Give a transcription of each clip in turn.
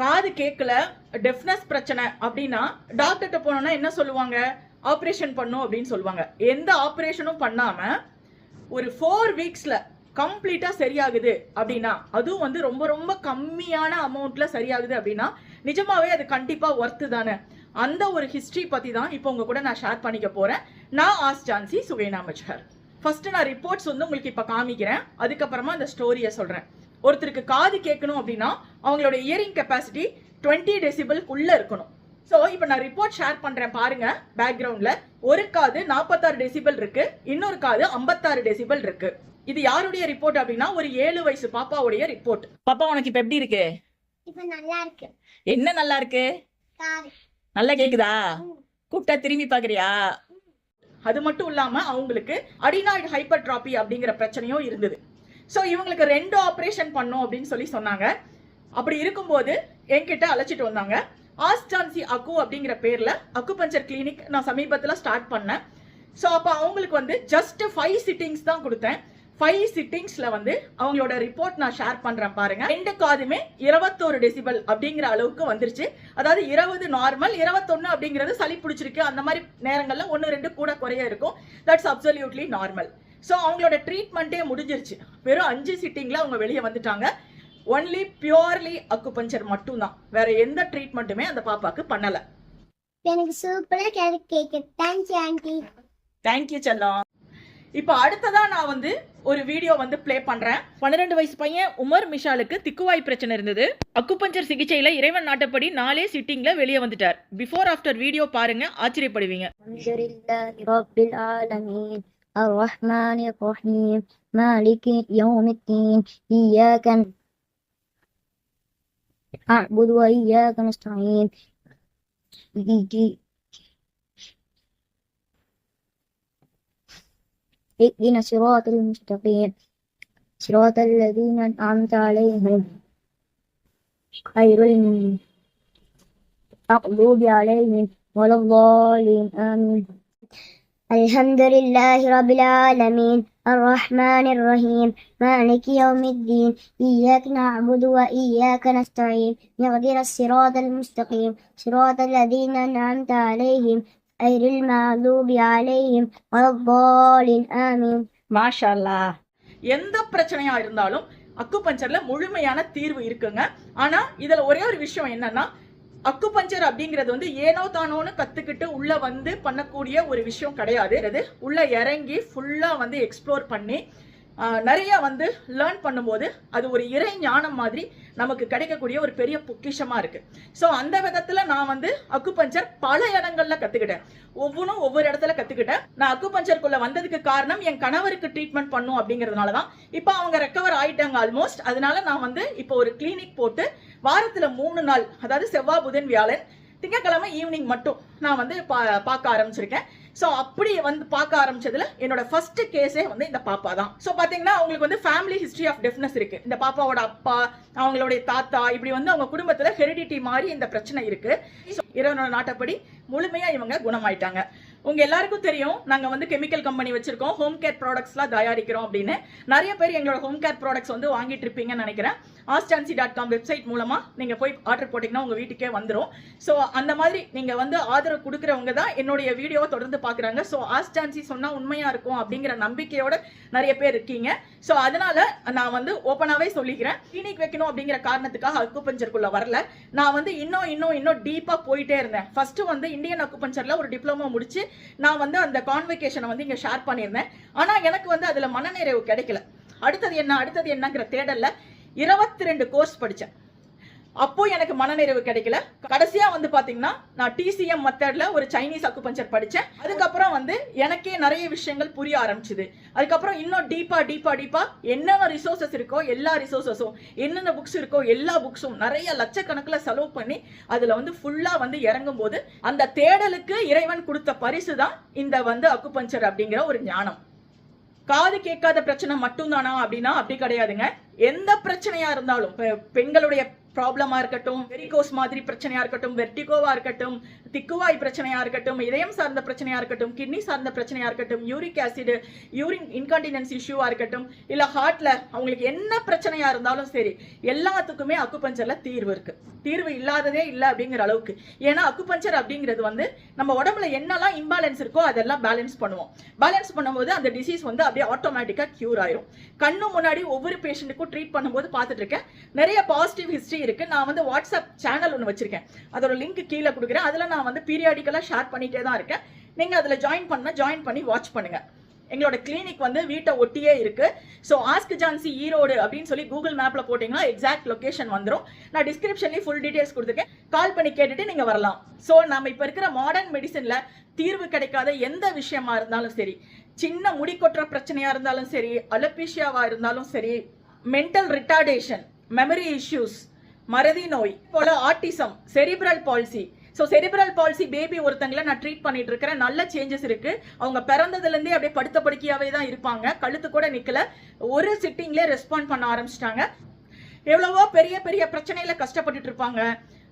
காது கேட்கல டெஃப்னஸ் பிரச்சனை அப்படின்னா டாக்டர்கிட்ட போனோம்னா என்ன சொல்லுவாங்க? ஆப்ரேஷன் பண்ணும் அப்படின்னு சொல்லுவாங்க. எந்த ஆப்ரேஷனும் பண்ணாம ஒரு ஃபோர் வீக்ஸ்ல கம்ப்ளீட்டா சரியாகுது அப்படின்னா அதுவும் வந்து ரொம்ப ரொம்ப கம்மியான அமௌண்ட்ல சரியாகுது அப்படின்னா நிஜமாவே அது கண்டிப்பா ஒர்த்து தானே. அந்த ஒரு ஹிஸ்டரி பத்தி தான் இப்போ உங்க கூட நான் ஷேர் பண்ணிக்க போறேன். நான் ஆஸ் ஜான்சி சுவேனா மஜ்ஹர். ஃபர்ஸ்ட் நான் ரிப்போர்ட்ஸ் வந்து உங்களுக்கு இப்ப காமிக்கிறேன். அதுக்கப்புறமா அந்த ஸ்டோரியை சொல்றேன். ஒருத்தருக்கு காது கேட்கணும் அப்படின்னா அவங்களோட இயரிங் கெப்பாசிட்டி டுவெண்ட்டி டெசிபிள்குள்ள இருக்கணும். ஸோ இப்போ நான் ரிப்போர்ட் ஷேர் பண்றேன் பாருங்க பேக்ரவுண்ட்ல ஒரு காது நாற்பத்தாறு டெசிபல் இருக்கு இன்னொரு காது ஐம்பத்தாறு டெசிபல் இருக்கு. இது யாருடைய ரிப்போர்ட் அப்படின்னா ஒரு ஏழு வயசு பாப்பாவுடைய ரிப்போர்ட் பாப்பா உனக்கு இப்ப எப்படி இருக்கு? இப்ப நல்லா இருக்கு. என்ன நல்லா இருக்கு? நல்லா கேக்குதா? கூப்பிட்டா திரும்பி பாக்குறியா? அது மட்டும் இல்லாம அவங்களுக்கு அடினாய்டு ஹைப்பர்ட்ராபி அப்படிங்கிற பிரச்சனையும் இருந்தது. ஸோ இவங்களுக்கு ரெண்டு ஆப்ரேஷன் பண்ணோம் அப்படின்னு சொல்லி சொன்னாங்க. அப்படி இருக்கும்போது என்கிட்ட அழைச்சிட்டு வந்தாங்க. ஆஸ்டான்சி அக்கு அப்படிங்கிற பேர்ல அக்குபஞ்சர் கிளினிக் நான் சமீபத்தில் ஸ்டார்ட் பண்ணேன். ஸோ அப்போ அவங்களுக்கு வந்து ஜஸ்ட் ஃபைவ் சிட்டிங்ஸ் தான் கொடுத்தேன். ஃபைவ் சிட்டிங்ஸில் வந்து அவங்களோட ரிப்போர்ட் நான் ஷேர் பண்ணுறேன் பாருங்க. ரெண்டு காதுமே இருபத்தோரு டெசிபல் அப்படிங்கிற அளவுக்கு வந்துருச்சு. அதாவது இருபது நார்மல் இருபத்தொன்று அப்படிங்கிறது சளி பிடிச்சிருக்கு. அந்த மாதிரி நேரங்களில் ஒன்று ரெண்டு கூட குறைய இருக்கும். தட்ஸ் அப்சல்யூட்லி நார்மல் ஸோ அவங்களோட ட்ரீட்மெண்ட்டே முடிஞ்சிருச்சு. வெறும் அஞ்சு சிட்டிங்ல அவங்க வெளியே வந்துட்டாங்க. ஒன்லி பியூர்லி அக்குபஞ்சர் மட்டும்தான். வேற எந்த ட்ரீட்மெண்ட்டுமே அந்த பாப்பாக்கு பண்ணல. எனக்கு சூப்பரா cake cake thank you aunty thank you செல்லம். இப்போ அடுத்ததா நான் வந்து ஒரு வீடியோ வந்து ப்ளே பண்றேன். பன்னிரெண்டு வயசு பையன் உமர் மிஷாலுக்கு திக்குவாய் பிரச்சனை இருந்தது. அக்குபஞ்சர் சிகிச்சையில இறைவன் நாட்டப்படி நாலே சிட்டிங்ல வெளியே வந்துட்டார். பிஃபோர் ஆஃப்டர் வீடியோ பாருங்க ஆச்சரியப்படுவீங்க. الرحمن الرحيم. مالك يوم الدين. إياك نعبد وإياك نستعين. اهدنا الصراط المستقيم. صراط الذين أنعمت عليهم. غير المغضوب عليهم ولا الضالين. آمين. الحمد لله رب العالمين الرحمن الرحيم مالك يوم الدين إياك نعبد وإياك نستعين اهدنا الصراط المستقيم صراط الذين أنعمت عليهم غير المغضوب عليهم ولا الضالين آمين மாஷா அல்லாஹ். எந்த பிரச்சனையா இருந்தாலும் அக்குபஞ்சர்ல முழுமையான தீர்வு இருக்குங்க ஆனா இதுல ஒரே ஒரு விஷயம் என்னன்னா அக்குபஞ்சர் அப்படிங்கிறது வந்து ஏனோ தானோன்னு கத்துக்கிட்டு உள்ள வந்து பண்ணக்கூடிய ஒரு விஷயம் கிடையாது. உள்ள இறங்கி ஃபுல்லா வந்து எக்ஸ்ப்ளோர் பண்ணி நிறைய வந்து லேர்ன் பண்ணும்போது அது ஒரு இறை ஞானம் மாதிரி நமக்கு கிடைக்கக்கூடிய ஒரு பெரிய பொக்கிஷமாக இருக்கு. ஸோ அந்த விதத்தில் நான் வந்து அக்குபஞ்சர் பல இடங்களில் கற்றுக்கிட்டேன் ஒவ்வொன்றும் ஒவ்வொரு இடத்துல கற்றுக்கிட்டேன் நான் அக்குபஞ்சருக்குள்ள வந்ததுக்கு காரணம் என் கணவருக்கு ட்ரீட்மெண்ட் பண்ணும் அப்படிங்கிறதுனால தான். இப்போ அவங்க ரெக்கவர் ஆயிட்டாங்க ஆல்மோஸ்ட் அதனால நான் வந்து இப்போ ஒரு கிளினிக் போட்டு வாரத்தில் மூணு நாள் அதாவது செவ்வாய் புதன் வியாழன் திங்கட்கிழமை ஈவினிங் மட்டும் நான் வந்து பா- பார்க்க ஆரம்பிச்சிருக்கேன். ஸோ அப்படி வந்து பார்க்க ஆரம்பிச்சதுல என்னோட ஃபர்ஸ்ட் கேஸே வந்து இந்த பாப்பா தான். ஸோ பாத்தீங்கன்னா அவங்களுக்கு வந்து ஃபேமிலி ஹிஸ்ட்ரி ஆஃப் டெஃப்னஸ் இருக்கு. இந்த பாப்பாவோட அப்பா அவங்களுடைய தாத்தா இப்படி வந்து அவங்க குடும்பத்துல ஹெரிடிட்டி மாதிரி இந்த பிரச்சனை இருக்கு. இறைவனோட நாட்டப்படி முழுமையா இவங்க குணமாயிட்டாங்க. உங்க எல்லாருக்கும் தெரியும் நாங்க வந்து கெமிக்கல் கம்பெனி வச்சிருக்கோம். ஹோம் கேர் ப்ராடக்ட்ஸ்லாம் தயாரிக்கிறோம் அப்படின்னு. நிறைய பேர் எங்களோட ஹோம் கேர் ப்ராடக்ட்ஸ் வந்து வாங்கிட்டு இருப்பீங்கன்னு நினைக்கிறேன். ஆஸ்டான்சி டாட் காம் வெப்சைட் மூலமா நீங்க போய் ஆர்டர் போட்டீங்கன்னா உங்க வீட்டுக்கே வந்துடும் ஸோ அந்த மாதிரி நீங்க வந்து ஆதரவு கொடுக்குறவங்க தான் என்னுடைய வீடியோவை தொடர்ந்து பாக்குறாங்க. ஸோ ஆஸ்டான்சி சொன்னா உண்மையா இருக்கும் அப்படிங்கிற நம்பிக்கையோட நிறைய பேர் இருக்கீங்க. ஸோ அதனால நான் வந்து ஓப்பனாவே சொல்லிக்கிறேன். கிளினிக் வைக்கணும் அப்படிங்கிற காரணத்துக்காக அக்குபஞ்சருக்குள்ள வரல. நான் வந்து இன்னும் இன்னும் இன்னும் டீப்பா போயிட்டே இருந்தேன். ஃபர்ஸ்ட் வந்து இந்தியன் அக்குபஞ்சர்ல ஒரு டிப்ளமோ முடிச்சு நான் வந்து அந்த கான்வெகேஷனை வந்து இங்க ஷேர் பண்ணியிருந்தேன். ஆனா எனக்கு வந்து அதுல மனநிறைவு கிடைக்கல. அடுத்தது என்ன? அடுத்தது என்னங்கிற தேடலில் இருபத்தி ரெண்டு கோர்ஸ் படிச்சேன். அப்போ எனக்கு மனநிறைவு கிடைக்கல. கடைசியா வந்து பாத்தீங்கன்னா நான் டிசிஎம் மெத்தட்ல ஒரு சைனீஸ் அக்குபஞ்சர் படிச்சேன். அதுக்கப்புறம் வந்து எனக்கே நிறைய விஷயங்கள் புரிய ஆரம்பிச்சுது. அதுக்கப்புறம் இன்னும் டீப்பா டீப்பா டீப்பா என்னென்ன ரிசோர்சஸ் இருக்கோ எல்லா ரிசோர்சஸும் என்னென்ன புக்ஸ் இருக்கோ எல்லா புக்ஸும் நிறைய லட்சக்கணக்கில் செலவு பண்ணி அதுல வந்து ஃபுல்லா வந்து இறங்கும் போது அந்த தேடலுக்கு இறைவன் கொடுத்த பரிசு தான் இந்த வந்து அக்குபஞ்சர் அப்படிங்கிற ஒரு ஞானம். காது கேட்காத பிரச்சனை மட்டும்தானா அப்படின்னா அப்படி கிடையாதுங்க. எந்த பிரச்சனையா இருந்தாலும் பெ- பெண்களுடைய ப்ராப்ளமா இருக்கட்டும் வெரிகோஸ் மாதிரி பிரச்சனையா இருக்கட்டும் வெர்டிகோவா இருக்கட்டும் திக்குவாய் பிரச்சனையா இருக்கட்டும் இதயம் சார்ந்த பிரச்சனையா இருக்கட்டும் கிட்னி சார்ந்த பிரச்சனையா இருக்கட்டும் யூரிக் ஆசிடு யூரின் இன்கான்டினன்ஸ் இஷ்யூவா இருக்கட்டும் இல்ல ஹார்ட்ல அவங்களுக்கு என்ன பிரச்சனையா இருந்தாலும் சரி எல்லாத்துக்குமே அக்குபஞ்சர்ல தீர்வு இருக்கு. தீர்வு இல்லாததே இல்ல அப்படிங்கிற அளவுக்கு. ஏன்னா அக்குபஞ்சர் அப்படிங்கிறது வந்து நம்ம உடம்புல என்னெல்லாம் இம்பாலன்ஸ் இருக்கோ அதெல்லாம் பேலன்ஸ் பண்ணுவோம். பேலன்ஸ் பண்ணும்போது அந்த டிசீஸ் வந்து அப்படியே ஆட்டோமேட்டிக்கா கியூர் ஆயிரும். கண்ணு முன்னாடி ஒவ்வொரு பேஷண்ட்டுக்கும் ட்ரீட் பண்ணும்போது பார்த்துட்டு இருக்கேன் நிறைய பாசிட்டிவ் ஹிஸ்ட்ரி இருக்கு. நான் வந்து வாட்ஸ்அப் சேனல் ஒன்று வச்சிருக்கேன். அதோட லிங்க் கீழே கொடுக்குறேன். அதுல நான் வந்து பீரியாடிக்கலாக ஷேர் பண்ணிகிட்டே தான் இருக்கேன். நீங்க அதுல ஜாயின் பண்ண ஜாயின் பண்ணி வாட்ச் பண்ணுங்க. எங்களோட கிளினிக் வந்து வீட்டை ஒட்டியே இருக்கு. ஸோ ஆஸ்க் ஜான்சி ஈரோடு அப்படின்னு சொல்லி கூகுள் மேப்ல போட்டீங்கன்னா எக்ஸாக்ட் லொகேஷன் வந்துடும் நான் டிஸ்கிரிப்ஷன்லயும் ஃபுல் டீடைல்ஸ் கொடுத்துருக்கேன். கால் பண்ணி கேட்டுட்டு நீங்க வரலாம். ஸோ நம்ம இப்போ இருக்கிற மாடர்ன் மெடிசன்ல தீர்வு கிடைக்காத எந்த விஷயமா இருந்தாலும் சரி சின்ன முடி கொட்டுற பிரச்சனையா இருந்தாலும் சரி அலப்பீஷியாவா இருந்தாலும் சரி மென்டல் ரிட்டார்டேஷன் மெமரி இஷ்யூஸ் மறதி நோய் போல autism cerebral palsy so cerebral palsy baby ஒருத்தங்களை நான் ட்ரீட் பண்ணிட்டு இருக்கிறேன். நல்ல சேஞ்சஸ் இருக்கு. அவங்க பிறந்ததுலேருந்தே அப்படியே படுத்த படுக்கையாகவே தான் இருப்பாங்க. கழுத்து கூட நிக்கல. ஒரு சிட்டிங்லேயே ரெஸ்பாண்ட் பண்ண ஆரம்பிச்சிட்டாங்க. எவ்வளவோ பெரிய பெரிய பிரச்சனையில கஷ்டப்பட்டுட்டு இருப்பாங்க.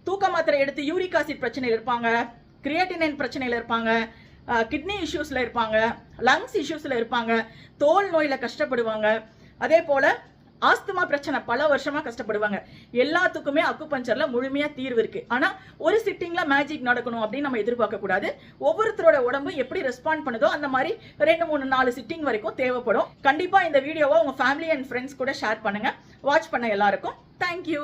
தூக்க மாத்திரை எடுத்து யூரிக் ஆசிட் பிரச்சனையில் இருப்பாங்க. கிரியேட்டினைன் பிரச்சனையில் இருப்பாங்க. கிட்னி இஷ்யூஸில் இருப்பாங்க. லங்ஸ் இஷ்யூஸில் இருப்பாங்க. தோல் நோயில் கஷ்டப்படுவாங்க. அதே போல் ஆஸ்துமா பிரச்சனை பல வருஷமா கஷ்டப்படுவாங்க. எல்லாத்துக்குமே அக்குபஞ்சர்ல முழுமையா தீர்வு இருக்கு. ஆனா ஒரு சிட்டிங்ல மேஜிக் நடக்கணும் அப்படின்னு நம்ம எதிர்பார்க்க கூடாது. ஒவ்வொருத்தரோட உடம்பு எப்படி ரெஸ்பாண்ட் பண்ணுதோ அந்த மாதிரி ரெண்டு மூணு நாலு சிட்டிங் வரைக்கும் தேவைப்படும். கண்டிப்பா இந்த வீடியோவை உங்க ஃபேமிலி அண்ட் ஃப்ரெண்ட்ஸ் கூட ஷேர் பண்ணுங்க. வாட்ச் பண்ண எல்லாருக்கும். Thank you